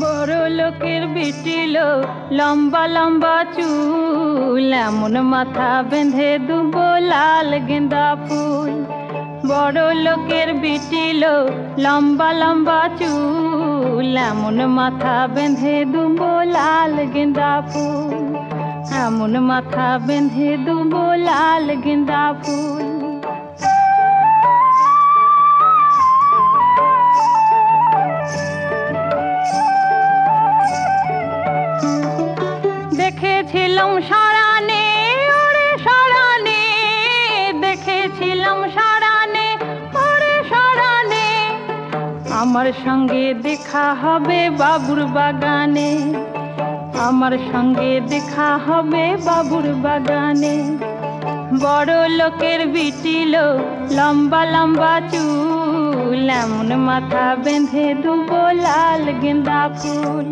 বড় লোকের বিটিল, লম্বা লম্বা চুল, এমন মাথা বেঁধে দুব লাল গেঁদা ফুল। বড় লোকের বিটিল, লম্বা লম্বা চুল, এমন মাথা বেঁধে দুব লাল গেঁদা ফুল। এমন মাথা বেঁধে দুব লাল গেঁদা ফুল। আমার সঙ্গে দেখা হবে বাবুর বাগানে। আমার সঙ্গে দেখা হবে বাবুর বাগানে। বড় লোকের বিটিল লম্বা লম্বা চুল, এমন মাথা বেঁধে দুবো লাল গেন্দা ফুল।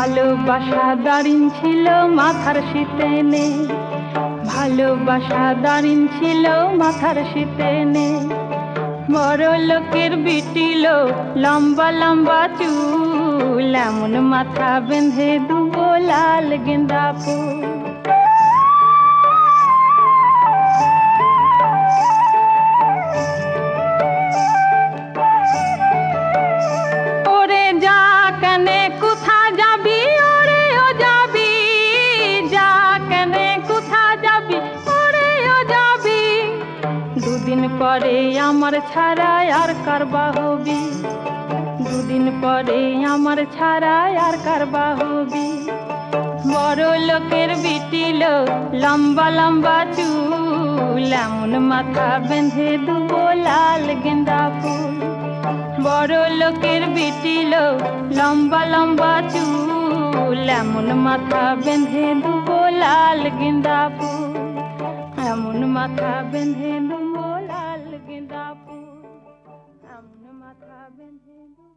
ভালোবাসা দাঁড়িন ছিল মাথার শীতে নে। ভালোবাসা দাঁড়িন ছিল মাথার শীতে নে। বড় লোকের বিটিল লম্বা লম্বা চুল, এমন মাথা বেঁধে দুবো লাল গেঁদা ফুল। পরে আমার ছাড়া আর কারবা হবি দুদিন পরে আমার ছাড়া আর কারবা হবি বড় লোকের বিটিল লম্বা লম্বা চুল, এমন মাথা বেঁধে দুবো লাল গেন্দা ফুল। বড় লোকের বিটিল লম্বা লম্বা চুল, এমন মাথা বেঁধে দুবো লাল গেন্দা está vendendo